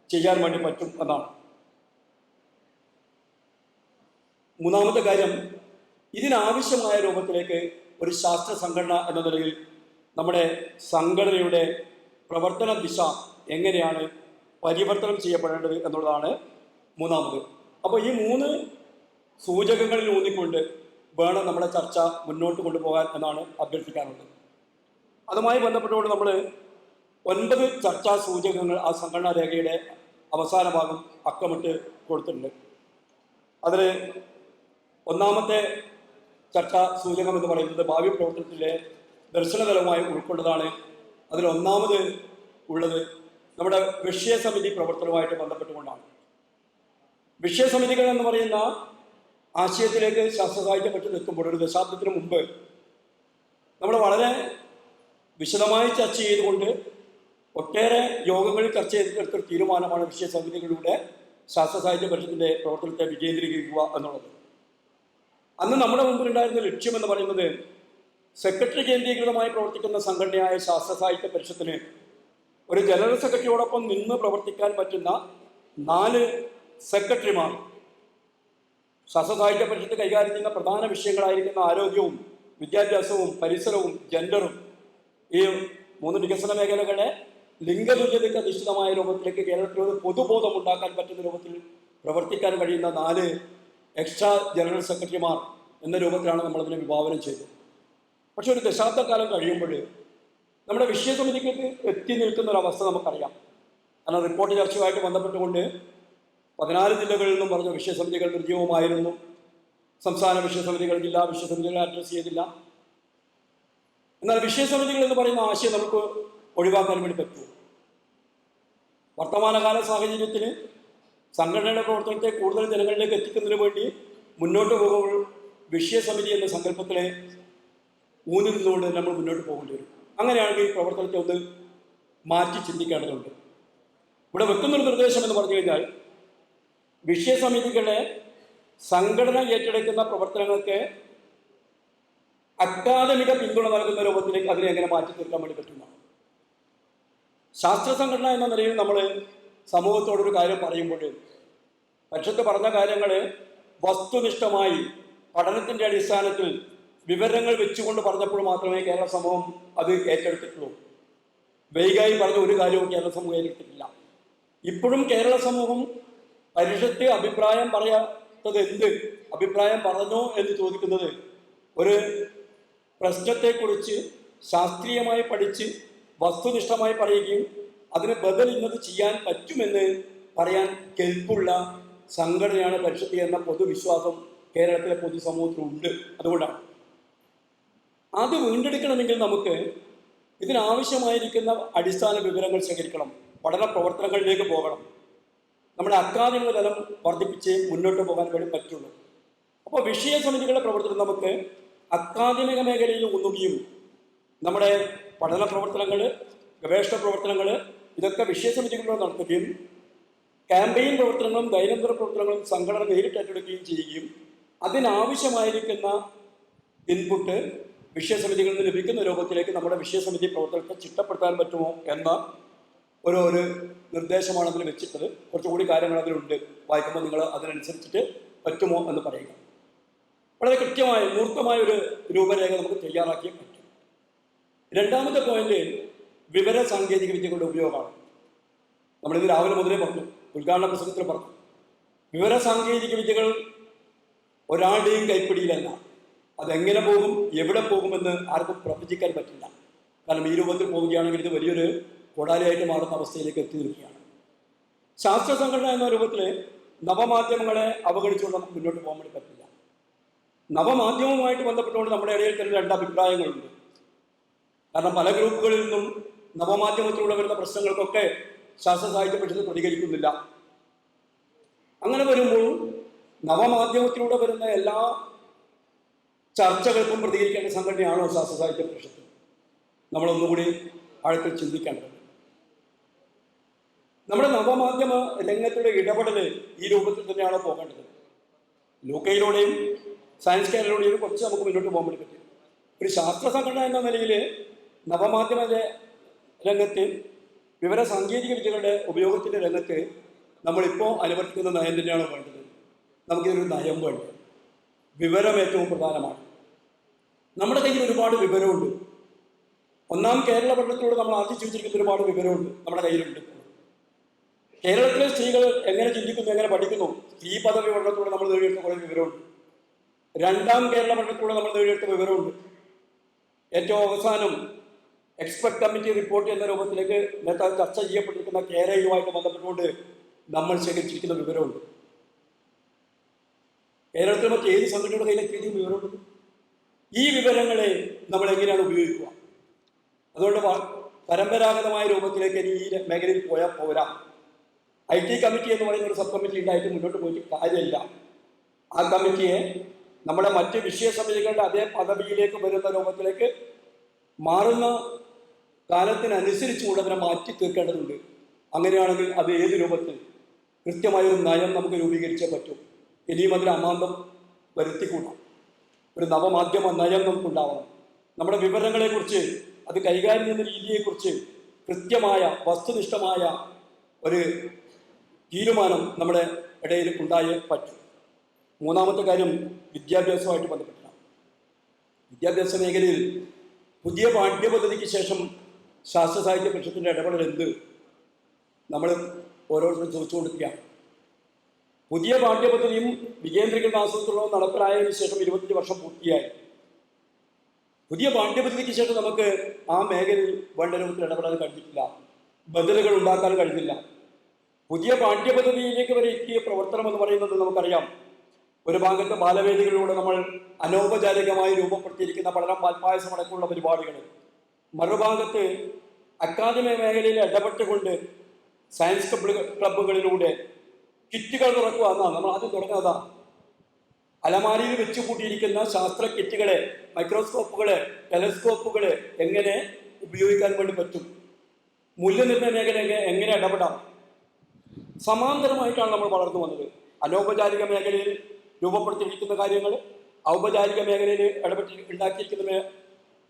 ചെയ്യാൻ വേണ്ടി പറ്റും എന്നാണ്. മൂന്നാമത്തെ കാര്യം ഇതിനാവശ്യമായ രൂപത്തിലേക്ക് ഒരു ശാസ്ത്ര സംഘടന എന്ന നിലയിൽ നമ്മുടെ സംഘടനയുടെ പ്രവർത്തന ദിശ എങ്ങനെയാണ് പരിവർത്തനം ചെയ്യപ്പെടേണ്ടത് എന്നുള്ളതാണ് മൂന്നാമത്. അപ്പോൾ ഈ മൂന്ന് സൂചകങ്ങളിൽ ഊന്നിക്കൊണ്ട് വേണം നമ്മുടെ ചർച്ച മുന്നോട്ട് കൊണ്ടുപോകാൻ എന്നാണ് അഭ്യർത്ഥിക്കാനുള്ളത്. അതുമായി ബന്ധപ്പെട്ടുകൊണ്ട് നമ്മൾ ഒൻപത് ചർച്ചാ സൂചകങ്ങൾ ആ സംഘടനാ രേഖയുടെ അവസാന ഭാഗം അക്കമിട്ട് കൊടുത്തിട്ടുണ്ട്. അതിൽ ഒന്നാമത്തെ ചർച്ചാ സൂചകം എന്ന് പറയുന്നത് ഭാവി പ്രവർത്തനത്തിലെ ദർശനതലമായി ഉൾക്കൊണ്ടതാണ്. അതിൽ ഒന്നാമത് ഉള്ളത് നമ്മുടെ വിഷയസമിതി പ്രവർത്തനവുമായിട്ട് ബന്ധപ്പെട്ടുകൊണ്ടാണ്. വിഷയസമിതികൾ എന്ന് പറയുന്ന ആശയത്തിലേക്ക് ശാസ്ത്ര സാഹിത്യം പറ്റി നിൽക്കുമ്പോൾ ഒരു ദശാബ്ദത്തിന് മുമ്പ് നമ്മൾ വളരെ വിശദമായി ചർച്ച ചെയ്തുകൊണ്ട് ഒട്ടേറെ യോഗങ്ങളിൽ ചർച്ച ചെയ്തെടുത്തൊരു തീരുമാനമാണ് വിഷയസമിതികളിലൂടെ ശാസ്ത്ര ശാസ്ത്രസാഹിത്യ പരിഷത്തിന്റെ പ്രവർത്തനത്തെ വികേന്ദ്രീകരിക്കുക എന്നുള്ളത്. അന്ന് നമ്മുടെ മുമ്പിലുണ്ടായിരുന്ന ലക്ഷ്യം എന്ന് പറയുന്നത് സെക്രട്ടറി കേന്ദ്രീകൃതമായി പ്രവർത്തിക്കുന്ന സംഘടനയായ ശാസ്ത്ര സാഹിത്യ പരിഷത്തിന് ഒരു ജനറൽ സെക്രട്ടറിയോടൊപ്പം നിന്ന് പ്രവർത്തിക്കാൻ പറ്റുന്ന നാല് സെക്രട്ടറിമാർ ശാസ്ത്ര സാഹിത്യ പരിഷത്ത് കൈകാര്യം ചെയ്യുന്ന പ്രധാന വിഷയങ്ങളായിരിക്കുന്ന ആരോഗ്യവും വിദ്യാഭ്യാസവും പരിസരവും ജെൻഡറും ഈ മൂന്ന് വികസന മേഖലകളെ ലിംഗതുല്യതയ്ക്ക് അധിഷ്ഠിതമായ രൂപത്തിലേക്ക് കേരളത്തിൽ ഒരു പൊതുബോധം ഉണ്ടാക്കാൻ പറ്റുന്ന രൂപത്തിൽ പ്രവർത്തിക്കാൻ കഴിയുന്ന നാല് എക്സ്ട്രാ ജനറൽ സെക്രട്ടറിമാർ എന്ന രൂപത്തിലാണ് നമ്മളതിനെ വിഭാവനം ചെയ്തത്. പക്ഷെ ഒരു ദശാബ്ദക്കാലം കഴിയുമ്പോൾ നമ്മുടെ വിഷയസമിതിക്ക് എത്തി നിൽക്കുന്ന ഒരു അവസ്ഥ നമുക്കറിയാം. കാരണം റിപ്പോർട്ട് ചർച്ചയുമായിട്ട് ബന്ധപ്പെട്ടുകൊണ്ട് പതിനാല് ജില്ലകളിൽ നിന്നും പറഞ്ഞ വിഷയസമിതികൾ നിർജീവമായിരുന്നു. സംസ്ഥാന വിഷയസമിതികൾ ജില്ലാ വിഷയസമിതികൾ അഡ്രസ്സ് ചെയ്തില്ല. എന്നാൽ വിഷയസമിതികൾ എന്ന് പറയുന്ന ആശയം നമുക്ക് ഒഴിവാക്കാൻ വേണ്ടി പറ്റൂ. വർത്തമാനകാല സാഹചര്യത്തിന് സംഘടനയുടെ പ്രവർത്തനത്തെ കൂടുതൽ ജനങ്ങളിലേക്ക് എത്തിക്കുന്നതിന് വേണ്ടി മുന്നോട്ട് പോകുമ്പോൾ വിഷയസമിതി എന്ന സങ്കല്പത്തിലെ ഊന്നി നിന്നുകൊണ്ട് നമ്മൾ മുന്നോട്ട് പോകേണ്ടി വരും. അങ്ങനെയാണെങ്കിൽ ഈ പ്രവർത്തനത്തെ ഒന്ന് മാറ്റി ചിന്തിക്കേണ്ടതുണ്ട്. ഇവിടെ വെക്കുന്നൊരു നിർദ്ദേശം എന്ന് പറഞ്ഞു കഴിഞ്ഞാൽ വിഷയസമിതികളെ സംഘടന ഏറ്റെടുക്കുന്ന പ്രവർത്തനങ്ങൾക്ക് അക്കാദമിക പിന്തുണ നൽകുന്ന രൂപത്തിലേക്ക് അതിനെ എങ്ങനെ മാറ്റി തീർക്കാൻ വേണ്ടി പറ്റുന്നതാണ് ശാസ്ത്ര സംഘടന എന്ന നിലയിൽ നമ്മൾ സമൂഹത്തോടൊരു കാര്യം പറയുമ്പോൾ പക്ഷത്ത് പറഞ്ഞ കാര്യങ്ങൾ വസ്തുനിഷ്ഠമായി പഠനത്തിന്റെ അടിസ്ഥാനത്തിൽ വിവരങ്ങൾ വെച്ചുകൊണ്ട് പറഞ്ഞപ്പോൾ മാത്രമേ കേരള സമൂഹം അത് ഏറ്റെടുത്തിട്ടുള്ളൂ. വൈകായി പറഞ്ഞ ഒരു കാര്യവും കേരള സമൂഹം ഏറ്റെടുത്തിട്ടില്ല. ഇപ്പോഴും കേരള സമൂഹം പരിഷത്ത് അഭിപ്രായം പറയാത്തത് എന്ത് അഭിപ്രായം പറഞ്ഞു എന്ന് ചോദിക്കുന്നത് ഒരു പ്രശ്നത്തെക്കുറിച്ച് ശാസ്ത്രീയമായി പഠിച്ച് വസ്തുനിഷ്ഠമായി പറയുകയും അതിന് ബദൽ ഇന്നത് ചെയ്യാൻ പറ്റുമെന്ന് പറയാൻ കെൽപ്പുള്ള സംഘടനയാണ് പരിഷത്ത് എന്ന പൊതുവിശ്വാസം കേരളത്തിലെ പൊതുസമൂഹത്തിലുണ്ട്. അതുകൊണ്ടാണ്. അത് വീണ്ടെടുക്കണമെങ്കിൽ നമുക്ക് ഇതിനാവശ്യമായിരിക്കുന്ന അടിസ്ഥാന വിവരങ്ങൾ ശേഖരിക്കണം. പഠന പ്രവർത്തനങ്ങളിലേക്ക് പോകണം. നമ്മുടെ അക്കാദമിക തലം വർദ്ധിപ്പിച്ച് മുന്നോട്ട് പോകാൻ വേണ്ടി പറ്റുള്ളൂ. അപ്പോൾ വിഷയ സമിതികളുടെ പ്രവർത്തനം നമുക്ക് അക്കാദമിക മേഖലയിൽ ഒന്നുകയും നമ്മുടെ പഠന പ്രവർത്തനങ്ങൾ ഗവേഷണ പ്രവർത്തനങ്ങൾ ഇതൊക്കെ വിഷയ സമിതികളിലൂടെ നടത്തുകയും ക്യാമ്പയിൻ പ്രവർത്തനങ്ങളും ദൈനംദിന പ്രവർത്തനങ്ങളും സംഘടന നേരിട്ട് ഏറ്റെടുക്കുകയും ചെയ്യുകയും അതിനാവശ്യമായിരിക്കുന്ന ഇൻപുട്ട് വിഷയ സമിതികളിൽ നിന്ന് ലഭിക്കുന്ന രൂപത്തിലേക്ക് നമ്മുടെ വിഷയ സമിതി പ്രവർത്തനത്തെ ചിട്ടപ്പെടുത്താൻ പറ്റുമോ എന്ന ഒരു ഒരു നിർദ്ദേശമാണ് അതിൽ വെച്ചിട്ടത്. കുറച്ചുകൂടി കാര്യങ്ങൾ അതിലുണ്ട്. വായിക്കുമ്പോൾ നിങ്ങൾ അതിനനുസരിച്ചിട്ട് പറ്റുമോ എന്ന് പറയുക. വളരെ കൃത്യമായ മൂർത്തമായ ഒരു രൂപരേഖ നമുക്ക് തയ്യാറാക്കിയേ പറ്റും. രണ്ടാമത്തെ പോയിന്റ് വിവര സാങ്കേതിക വിദ്യകളുടെ ഉപയോഗമാണ്. നമ്മളിത് രാവിലെ മുതലേ പറഞ്ഞു ഉദ്ഘാടന പ്രസംഗത്തിൽ പറഞ്ഞു. വിവര സാങ്കേതിക വിദ്യകൾ ഒരാളുടെയും കൈപ്പിടിയിലല്ല. അതെങ്ങനെ പോകും എവിടെ പോകുമെന്ന് ആർക്കും പ്രവചിക്കാൻ പറ്റില്ല. കാരണം ഈ രൂപത്തിൽ പോവുകയാണെങ്കിൽ ഇത് വലിയൊരു കൊടാലിയായിട്ട് മാറുന്ന അവസ്ഥയിലേക്ക് എത്തി നിൽക്കുകയാണ് ശാസ്ത്ര സംഘടന എന്ന രൂപത്തിൽ നവമാധ്യമങ്ങളെ അവഗണിച്ചുകൊണ്ട് നമുക്ക് മുന്നോട്ട് പോകാൻ വേണ്ടി പറ്റില്ല. നവമാധ്യമവുമായിട്ട് ബന്ധപ്പെട്ടുകൊണ്ട് നമ്മുടെ ഇടയിൽ തന്നെ രണ്ട് അഭിപ്രായങ്ങളുണ്ട്. കാരണം പല ഗ്രൂപ്പുകളിൽ നിന്നും നവമാധ്യമത്തിലൂടെ വരുന്ന പ്രശ്നങ്ങൾക്കൊക്കെ ശാസ്ത്ര സാഹിത്യ പരിഷത്ത് പ്രതികരിക്കുന്നില്ല. അങ്ങനെ വരുമ്പോൾ നവമാധ്യമത്തിലൂടെ വരുന്ന എല്ലാ ചർച്ചകൾക്കും പ്രതികരിക്കേണ്ട സംഘടനയാണോ ശാസ്ത്ര സാഹിത്യ പരിഷത്ത്? നമ്മളൊന്നുകൂടി ആഴത്തിൽ ചിന്തിക്കേണ്ടത് നമ്മുടെ നവമാധ്യമ രംഗത്തുള്ള ഇടപെടൽ ഈ രൂപത്തിൽ തന്നെയാണ് പോകേണ്ടത്? ലൂക്കയിലൂടെയും സയൻസ് കേരളയിലൂടെയും കുറച്ച് നമുക്ക് മുന്നോട്ട് പോകാൻ വേണ്ടി പറ്റും. ഒരു ശാസ്ത്ര സംഘടന എന്ന നിലയിൽ നവമാധ്യമ രംഗത്ത് വിവര സാങ്കേതിക വിദ്യകളുടെ ഉപയോഗത്തിന്റെ രംഗത്ത് നമ്മളിപ്പോൾ അനുവർത്തിക്കുന്ന നയം തന്നെയാണ് വേണ്ടത്? നമുക്കിതൊരു നയം വേണ്ടത്. വിവരം ഏറ്റവും പ്രധാനമാണ്. നമ്മുടെ കയ്യിൽ ഒരുപാട് വിവരമുണ്ട്. ഒന്നാം കേരള പഠനത്തിലൂടെ നമ്മൾ ആർജിച്ചു വെച്ചിരിക്കുന്ന ഒരുപാട് വിവരമുണ്ട് നമ്മുടെ കയ്യിലുണ്ട്. കേരളത്തിലെ സ്ത്രീകൾ എങ്ങനെ ചിന്തിക്കുന്നു എങ്ങനെ പഠിക്കുന്നു? സ്ത്രീ പദവി പഠനത്തിലൂടെ നമ്മൾ നേടിയെടുത്ത കുറേ വിവരമുണ്ട്. രണ്ടാം കേരള പഠനത്തിലൂടെ നമ്മൾ നേടിയെടുത്ത വിവരമുണ്ട്. ഏറ്റവും അവസാനം എക്സ്പെർട്ട് കമ്മിറ്റി റിപ്പോർട്ട് എന്ന രൂപത്തിലേക്ക് നേരത്തെ ചർച്ച ചെയ്യപ്പെട്ടിരിക്കുന്ന കേരളയുമായിട്ട് ബന്ധപ്പെട്ടുകൊണ്ട് നമ്മൾ ശേഖരിച്ചിരിക്കുന്ന വിവരമുണ്ട്. കേരളത്തിൽ മറ്റ് ഏത് സംഘടനയുടെ കയ്യിലേക്ക് ഏതെങ്കിലും വിവരമുണ്ട്? ഈ വിവരങ്ങളെ നമ്മൾ എങ്ങനെയാണ് ഉപയോഗിക്കുക? അതുകൊണ്ട് പരമ്പരാഗതമായ രൂപത്തിലേക്ക് ഇനി ഈ മേഖലയിൽ പോയാൽ പോരാ. ഐ ടി കമ്മിറ്റി എന്ന് പറയുന്ന ഒരു സബ് കമ്മിറ്റി ഉണ്ടായിട്ട് മുന്നോട്ട് പോയിട്ട് കാര്യമില്ല. ആ കമ്മിറ്റിയെ നമ്മുടെ മറ്റ് വിഷയ സമിതികളുടെ അതേ പദവിയിലേക്ക് വരുന്ന രൂപത്തിലേക്ക് മാറുന്ന കാലത്തിനനുസരിച്ചുകൊണ്ട് അതിനെ മാറ്റി തീർക്കേണ്ടതുണ്ട്. അങ്ങനെയാണെങ്കിൽ അത് ഏത് രൂപത്തിൽ കൃത്യമായ ഒരു നയം നമുക്ക് രൂപീകരിച്ചേ പറ്റൂ. ഇനിയും അതിൽ അമാന്തം വരുത്തിക്കൂടാം. ഒരു നവമാധ്യമ നയം നമുക്കുണ്ടാവണം. നമ്മുടെ വിവരങ്ങളെക്കുറിച്ച് അത് കൈകാര്യം ചെയ്യുന്ന രീതിയെക്കുറിച്ച് കൃത്യമായ വസ്തുനിഷ്ഠമായ ഒരു തീരുമാനം നമ്മുടെ ഇടയിൽ ഉണ്ടായേ പറ്റൂ. മൂന്നാമത്തെ കാര്യം വിദ്യാഭ്യാസവുമായിട്ട് ബന്ധപ്പെട്ടാണ് വിദ്യാഭ്യാസ മേഖലയിൽ പുതിയ പാഠ്യപദ്ധതിക്ക് ശേഷം ശാസ്ത്ര സാഹിത്യ പരിഷത്തിന്റെ ഇടപെടൽ എന്ത്? നമ്മൾ ഓരോരുത്തരും ചോദിച്ചു കൊടുക്കുക പുതിയ പാഠ്യപദ്ധതിയും വികേന്ദ്രീകൃത ആസൂത്രണവും നടപ്പിലായതിനു ശേഷം ഇരുപത്തഞ്ച് വർഷം പൂർത്തിയായി. പുതിയ പാഠ്യപദ്ധതിക്ക് ശേഷം നമുക്ക് ആ മേഖലയിൽ വേണ്ട രൂപത്തിൽ ഇടപെടാൻ കഴിഞ്ഞിട്ടില്ല. ബദലുകൾ ഉണ്ടാക്കാൻ കഴിഞ്ഞില്ല. പുതിയ പാഠ്യപദ്ധതിയിലേക്ക് വരെ എത്തിയ പ്രവർത്തനം എന്ന് പറയുന്നത് നമുക്കറിയാം. ഒരു ഭാഗത്ത് ബാലവേദികളിലൂടെ നമ്മൾ അനൗപചാരികമായി രൂപപ്പെടുത്തിയിരിക്കുന്ന പഠനം പാൽപ്പായസം അടക്കമുള്ള പരിപാടികൾ. മറുഭാഗത്ത് അക്കാദമി മേഖലയിൽ ഇടപെട്ടുകൊണ്ട് സയൻസ് ക്ലബ് ക്ലബ്ബുകളിലൂടെ കിറ്റുകൾ തുറക്കുക എന്നാണ് നമ്മൾ ആദ്യം തുടങ്ങുന്നതാണ് അലമാരിയിൽ വെച്ച് കൂട്ടിയിരിക്കുന്ന ശാസ്ത്ര കിറ്റുകളെ മൈക്രോസ്കോപ്പുകളെ ടെലസ്കോപ്പുകളെ എങ്ങനെ ഉപയോഗിക്കാൻ വേണ്ടി പറ്റും? മൂല്യനിർണയ മേഖല എങ്ങനെ ഇടപെടാം? സമാന്തരമായിട്ടാണ് നമ്മൾ വളർന്നു വന്നത്. അനൗപചാരിക മേഖലയിൽ രൂപപ്പെടുത്തിയിരിക്കുന്ന കാര്യങ്ങൾ ഔപചാരിക മേഖലയിൽ ഇടപെട്ടി ഉണ്ടാക്കിയിരിക്കുന്ന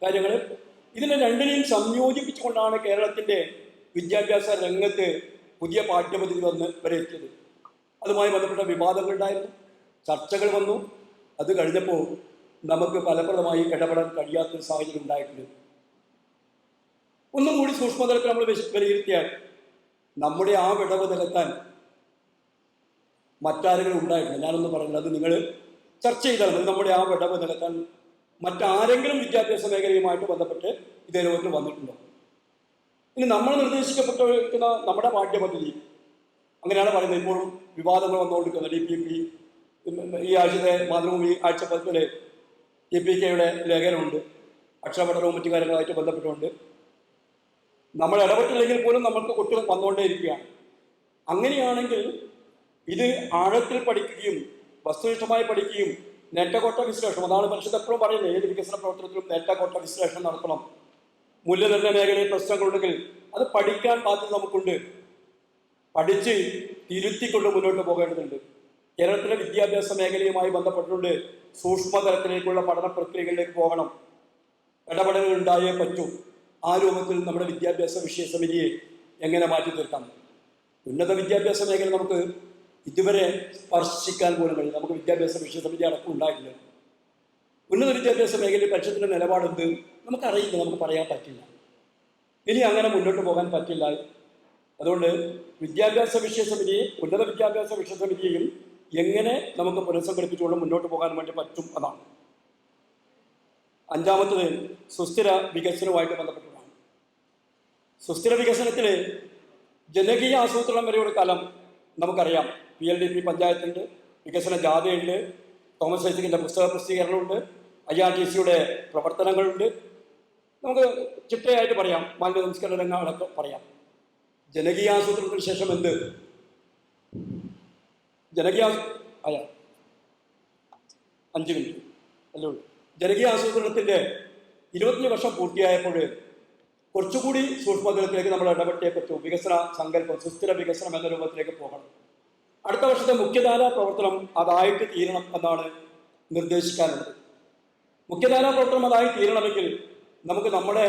കാര്യങ്ങൾ ഇതിനെ രണ്ടിനെയും സംയോജിപ്പിച്ചുകൊണ്ടാണ് കേരളത്തിന്റെ വിദ്യാഭ്യാസ രംഗത്ത് പുതിയ പാഠ്യപദ്ധതി വന്ന് വരെ എത്തിയത്. അതുമായി ബന്ധപ്പെട്ട വിവാദങ്ങൾ ഉണ്ടായിരുന്നു ചർച്ചകൾ വന്നു. അത് കഴിഞ്ഞപ്പോൾ നമുക്ക് ഫലപ്രദമായി ഇടപെടാൻ കഴിയാത്തൊരു സാഹചര്യം ഉണ്ടായിട്ടുണ്ട്. ഒന്നും കൂടി സൂക്ഷ്മതലത്തിൽ നമ്മൾ വിലയിരുത്തിയാൽ നമ്മുടെ ആ വിടവ് നികത്താൻ മറ്റാരെങ്കിലും ഉണ്ടായിട്ടില്ല. ഞാനൊന്നും പറയുന്നത് അത് നിങ്ങൾ ചർച്ച ചെയ്താൽ മതി. നമ്മുടെ ആ വിടവ് നികത്താൻ മറ്റാരെങ്കിലും വിദ്യാഭ്യാസ മേഖലയുമായിട്ട് ബന്ധപ്പെട്ട് ഇതേ ലോകത്തിൽ വന്നിട്ടുണ്ടോ? ഇനി നമ്മൾ നിർദ്ദേശിക്കപ്പെട്ടിരിക്കുന്ന നമ്മുടെ പാഠ്യപദ്ധതി അങ്ങനെയാണ് പറയുന്നത്. ഇപ്പോഴും വിവാദങ്ങൾ വന്നുകൊണ്ടിരിക്കുന്നത് ഡി പി പി ഈ ആഴ്ചത്തെ മാതൃഭൂമി ആഴ്ചപ്പതിപ്പിൽ ഡി പി കെയുടെ ലേഖനമുണ്ട് അക്ഷരപഠനവും മറ്റു കാര്യങ്ങളുമായിട്ട് ബന്ധപ്പെട്ടുകൊണ്ട് നമ്മൾ ഇടപെട്ടില്ലെങ്കിൽ പോലും നമ്മൾക്ക് കുട്ടികൾ വന്നുകൊണ്ടേയിരിക്കുകയാണ്. അങ്ങനെയാണെങ്കിൽ ഇത് ആഴത്തിൽ പഠിക്കുകയും വസ്തുനിഷ്ഠമായി പഠിക്കുകയും നേട്ടകോട്ട വിശ്ലേഷണം അതാണ് പരിഷത്ത് എപ്പോഴും പറയുന്നത് ഏത് വികസന പ്രവർത്തനത്തിലും നേട്ടകോട്ട വിശ്ലേഷണം നടത്തണം. മൂല്യനിർണയ മേഖലയിൽ പ്രശ്നങ്ങളുണ്ടെങ്കിൽ അത് പഠിക്കാൻ ബാധ്യത നമുക്കുണ്ട്. പഠിച്ച് തിരുത്തിക്കൊണ്ട് മുന്നോട്ട് പോകേണ്ടതുണ്ട്. കേരളത്തിലെ വിദ്യാഭ്യാസ മേഖലയുമായി ബന്ധപ്പെട്ടുകൊണ്ട് സൂക്ഷ്മതലത്തിലേക്കുള്ള പഠന പ്രക്രിയകളിലേക്ക് പോകണം. ഇടപെടലുകൾ ഉണ്ടായേ പറ്റൂ. ആ രൂപത്തിൽ നമ്മുടെ വിദ്യാഭ്യാസ വിഷയ സമിതിയെ എങ്ങനെ മാറ്റി തീർക്കാം? ഉന്നത വിദ്യാഭ്യാസ മേഖല നമുക്ക് ഇതുവരെ സ്പർശിക്കാൻ പോലും കഴിയും നമുക്ക് വിദ്യാഭ്യാസ വിഷയ സമിതി അടക്കം ഉണ്ടായിട്ടില്ല. ഉന്നത വിദ്യാഭ്യാസ മേഖലയിൽ പക്ഷത്തിന്റെ നിലപാടുണ്ട് നമുക്കറിയില്ല നമുക്ക് പറയാൻ പറ്റില്ല. ഇനി അങ്ങനെ മുന്നോട്ട് പോകാൻ പറ്റില്ല. അതുകൊണ്ട് വിദ്യാഭ്യാസ വിഷയ സമിതിയെ ഉന്നത വിദ്യാഭ്യാസ വിഷയ സമിതിയെയും എങ്ങനെ നമുക്ക് പുനഃസംഘടിപ്പിച്ചുകൊണ്ട് മുന്നോട്ട് പോകാൻ വേണ്ടി പറ്റും അതാണ്. അഞ്ചാമത്തത് സുസ്ഥിര വികസനവുമായിട്ട് ബന്ധപ്പെട്ടതാണ് സുസ്ഥിര വികസനത്തിൽ ജനകീയ ആസൂത്രണം വരെയുള്ള കാലം നമുക്കറിയാം. പി എൽ ഡി പി പഞ്ചായത്തുണ്ട് വികസന ജാഥയുണ്ട് തോമസ് ഐസക്കിന്റെ പുസ്തക പ്രസിദ്ധീകരണമുണ്ട് ഐ ആർ ടി സിയുടെ പ്രവർത്തനങ്ങളുണ്ട്. നമുക്ക് ചിട്ടയായിട്ട് പറയാം മാലിന്യ സംസ്കരണ രംഗം അടക്കം പറയാം. ജനകീയ ആസൂത്രണത്തിന് ശേഷം എന്ത്? ജനകീയ അയ അഞ്ച് മിനിറ്റ് അല്ലേ ജനകീയ ആസൂത്രണത്തിന്റെ ഇരുപത്തഞ്ച് വർഷം പൂർത്തിയായപ്പോൾ കുറച്ചുകൂടി സൂക്ഷ്മതലത്തിലേക്ക് നമ്മൾ ഇടപെട്ടേ പറ്റൂ വികസന സങ്കല്പം സുസ്ഥിര വികസനം എന്ന രൂപത്തിലേക്ക് പോകണം. അടുത്ത വർഷത്തെ മുഖ്യധാരാ പ്രവർത്തനം അതായിട്ട് തീരണം എന്നാണ് നിർദ്ദേശിക്കാനുള്ളത്. മുഖ്യധാരാ പ്രവർത്തനം അതായി തീരണമെങ്കിൽ നമുക്ക് നമ്മുടെ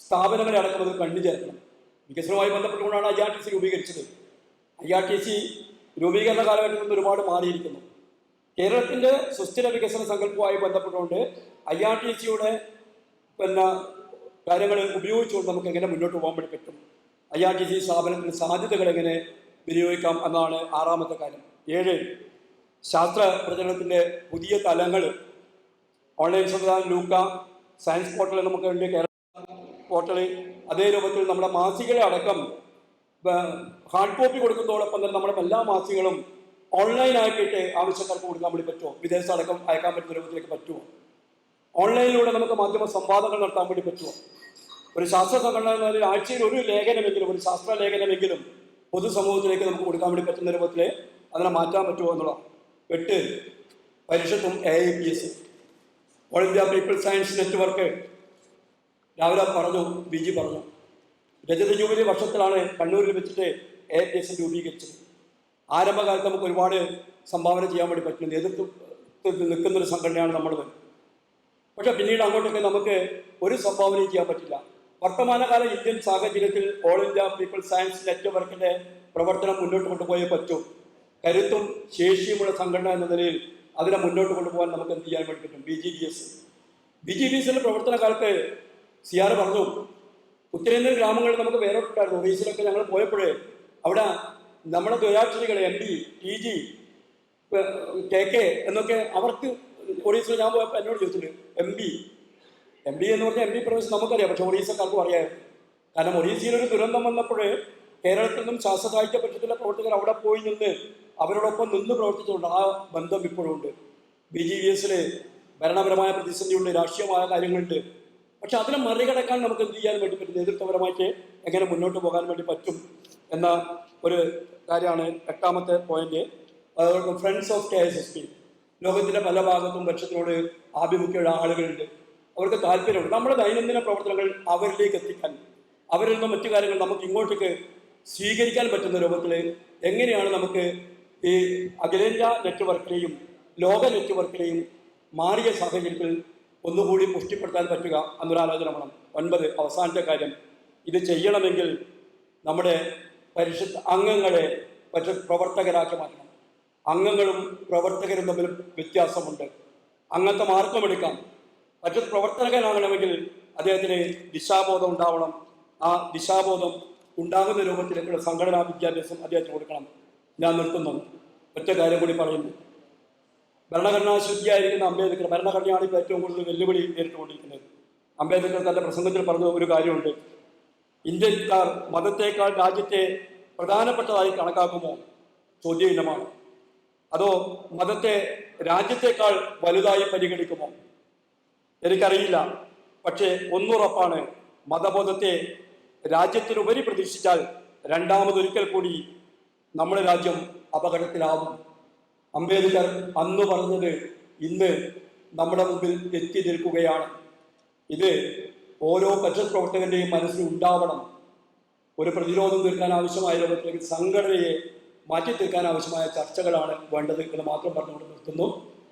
സ്ഥാപനങ്ങളെ അടക്കുന്നത് കണ്ടു ചേർക്കണം. വികസനവുമായി ബന്ധപ്പെട്ടുകൊണ്ടാണ് ഐ ആർ ടി സി രൂപീകരിച്ചത്. ഐ ആർ ടി സി രൂപീകരണ കാലഘട്ടത്തിൽ നിന്ന് ഒരുപാട് മാറിയിരിക്കുന്നു. കേരളത്തിന്റെ സുസ്ഥിര വികസന സങ്കല്പവുമായി ബന്ധപ്പെട്ടുകൊണ്ട് ഐ ആർ ടി സിയുടെ പിന്നെ കാര്യങ്ങൾ ഉപയോഗിച്ചുകൊണ്ട് നമുക്ക് എങ്ങനെ മുന്നോട്ട് പോകാൻ വേണ്ടി പറ്റും? ഐ ആർ ടി സി സ്ഥാപനത്തിന് സാധ്യതകൾ എങ്ങനെ വിനിയോഗിക്കാം എന്നാണ് ആറാമത്തെ കാര്യം. ഏഴ് ശാസ്ത്ര പ്രചരണത്തിന്റെ പുതിയ തലങ്ങൾ ഓൺലൈൻ സംവിധാനം ലൂക്ക സയൻസ് പോർട്ടൽ നമുക്ക് വേണ്ടി കേരള പോർട്ടൽ അതേ രൂപത്തിൽ നമ്മുടെ മാസികളെ അടക്കം ഹാർഡ് കോപ്പി കൊടുക്കുന്നതോടൊപ്പം തന്നെ നമ്മുടെ എല്ലാ മാസികളും ഓൺലൈനാക്കിയിട്ട് ആവശ്യക്കാർക്ക് കൊടുക്കാൻ വേണ്ടി പറ്റുമോ? വിദേശ അടക്കം അയക്കാൻ പറ്റുന്ന രൂപത്തിലേക്ക് പറ്റുമോ? ഓൺലൈനിലൂടെ നമുക്ക് മാധ്യമ സംവാദങ്ങൾ നടത്താൻ വേണ്ടി പറ്റുമോ? ഒരു ശാസ്ത്ര സംഘടന ആഴ്ചയിൽ ഒരു ലേഖനമെങ്കിലും ഒരു ശാസ്ത്ര ലേഖനമെങ്കിലും പൊതുസമൂഹത്തിലേക്ക് നമുക്ക് കൊടുക്കാൻ വേണ്ടി പറ്റുന്ന രൂപത്തിൽ അതിനെ മാറ്റാൻ പറ്റുമോ എന്നുള്ള എട്ട് പരിഷത്തും A I P S all India people science network രാവിലെ പറഞ്ഞു ബി ജി പറഞ്ഞു. രജത ജൂബിലി വർഷത്തിലാണ് കണ്ണൂരിൽ വെച്ചിട്ട് എ പി എസ് രൂപീകരിച്ചത്. ആരംഭകാലത്ത് നമുക്ക് ഒരുപാട് സംഭാവന ചെയ്യാൻ വേണ്ടി പറ്റും നേതൃത്വത്തിൽ നിൽക്കുന്ന ഒരു സംഘടനയാണ് നമ്മളത് പക്ഷെ പിന്നീട് അങ്ങോട്ടൊക്കെ നമുക്ക് ഒരു സംഭാവനയും ചെയ്യാൻ പറ്റില്ല. വർത്തമാനകാല ഇന്ത്യൻ സാഹചര്യത്തിൽ ഓൾ ഇന്ത്യ പീപ്പിൾ സയൻസ് നെറ്റ്വർക്കിന്റെ പ്രവർത്തനം മുന്നോട്ട് കൊണ്ടുപോയേ പറ്റൂ. കരുത്തും ശേഷിയുമുള്ള സംഘടന എന്ന നിലയിൽ അതിനെ മുന്നോട്ട് കൊണ്ടുപോകാൻ നമുക്ക് എന്ത് ചെയ്യാൻ വേണ്ടി പറ്റും? B G B S B G B എസിന്റെ പ്രവർത്തന കാലത്ത് സി ആർ പറഞ്ഞു ഉത്തരേന്ത്യൻ ഗ്രാമങ്ങളിൽ നമുക്ക് വേറെ ഉണ്ടായിരുന്നു ഒറീസിലൊക്കെ ഞങ്ങൾ പോയപ്പോഴേ അവിടെ നമ്മുടെ ദ്വയാക്ഷരികൾ M D T G K K എന്നൊക്കെ അവർക്ക് ഒറീസിൽ ഞാൻ പോയപ്പോൾ എന്നോട് ചോദിച്ചിട്ടുണ്ട് എം ബി എം ബി എന്ന് പറഞ്ഞാൽ എം ബി പ്രവേശനം നമുക്കറിയാം പക്ഷെ ഒറീസക്കാർക്കും അറിയാം. കാരണം ഒറീസയിൽ ഒരു ദുരന്തം വന്നപ്പോൾ കേരളത്തിൽ നിന്നും ശാസ്ത്രസാഹിത്യ പക്ഷത്തിലെ പ്രവർത്തകർ അവിടെ പോയി നിന്ന് അവരോടൊപ്പം നിന്ന് പ്രവർത്തിച്ചുകൊണ്ട് ആ ബന്ധം ഇപ്പോഴും ഉണ്ട്. ബി ജി വി എസിൽ ഭരണപരമായ പ്രതിസന്ധിയുണ്ട് രാഷ്ട്രീയമായ കാര്യങ്ങളുണ്ട്. പക്ഷെ അതിനെ മറികടക്കാൻ നമുക്ക് എന്ത് ചെയ്യാൻ വേണ്ടി പറ്റും? നേതൃത്വപരമായിട്ട് എങ്ങനെ മുന്നോട്ട് പോകാൻ വേണ്ടി പറ്റും എന്ന ഒരു കാര്യമാണ് എട്ടാമത്തെ point friends of K S S P ലോകത്തിന്റെ പല ഭാഗത്തും പക്ഷത്തിനോട് ആഭിമുഖ്യമുള്ള ആളുകളുണ്ട്. അവർക്ക് താല്പര്യമുണ്ട്. നമ്മുടെ ദൈനംദിന പ്രവർത്തനങ്ങൾ അവരിലേക്ക് എത്തിക്കാൻ അവരിൽ നിന്ന് മറ്റു കാര്യങ്ങൾ നമുക്ക് ഇങ്ങോട്ടേക്ക് സ്വീകരിക്കാൻ പറ്റുന്ന രൂപത്തിൽ എങ്ങനെയാണ് നമുക്ക് ഈ അഖിലേന്ത്യാ നെറ്റ്വർക്കിനെയും ലോക നെറ്റ്വർക്കിനെയും മാറിയ സാഹചര്യത്തിൽ ഒന്നുകൂടി പുഷ്ടിപ്പെടുത്താൻ പറ്റുക എന്നൊരാലോചന വേണം. ഒൻപത് അവസാനത്തെ കാര്യം. ഇത് ചെയ്യണമെങ്കിൽ നമ്മുടെ പരിശുദ്ധ അംഗങ്ങളെ പക്ഷെ പ്രവർത്തകരാക്കി മാറ്റണം. അംഗങ്ങളും പ്രവർത്തകരും തമ്മിൽ വ്യത്യാസമുണ്ട്. അംഗത്തെ മാർഗമെടുക്കാം പരിശുദ്ധ പ്രവർത്തകനാകണമെങ്കിൽ അദ്ദേഹത്തിന് ദിശാബോധം ഉണ്ടാവണം. ആ ദിശാബോധം ഉണ്ടാകുന്ന രൂപത്തിലേക്കുള്ള സംഘടനാ വിദ്യാഭ്യാസം അദ്ദേഹത്തിന് കൊടുക്കണം. ഞാൻ നിർത്തുന്നു. ഒറ്റ കാര്യം കൂടി പറയുന്നു. ഭരണഘടനാ ശുദ്ധിയായിരിക്കുന്ന അംബേദ്കർ ഭരണഘടനയാണ് ഇപ്പോൾ ഏറ്റവും കൂടുതൽ വെല്ലുവിളി നേരിട്ടുകൊണ്ടിരിക്കുന്നത്. അംബേദ്കർ തന്റെ പ്രസംഗത്തിൽ പറഞ്ഞ ഒരു കാര്യമുണ്ട്. ഇന്ത്യക്കാർ മതത്തേക്കാൾ രാജ്യത്തെ പ്രധാനപ്പെട്ടതായി കണക്കാക്കുമോ? ചോദ്യചിഹ്നമാണ്. അതോ മതത്തെ രാജ്യത്തെക്കാൾ വലുതായി പരിഗണിക്കുമോ? എനിക്കറിയില്ല. പക്ഷേ ഒന്നുറപ്പാണ് മതബോധത്തെ രാജ്യത്തിനുപരി പ്രതീക്ഷിച്ചാൽ രണ്ടാമതൊരിക്കൽ കൂടി നമ്മുടെ രാജ്യം അപകടത്തിലാവും. അംബേദ്കർ അന്ന് പറഞ്ഞത് ഇന്ന് നമ്മുടെ മുമ്പിൽ എത്തി നിൽക്കുകയാണ്. ഇത് ഓരോ പരിഷത്ത് പ്രവർത്തകന്റെയും മനസ്സിൽ ഉണ്ടാവണം. ഒരു പ്രതിരോധം തീർക്കാൻ ആവശ്യമായ സംഘടനയെ മാറ്റി തീർക്കാൻ ആവശ്യമായ ചർച്ചകളാണ് വേണ്ടത് എന്ന് മാത്രം പറഞ്ഞുകൊണ്ട് നിർത്തുന്നു.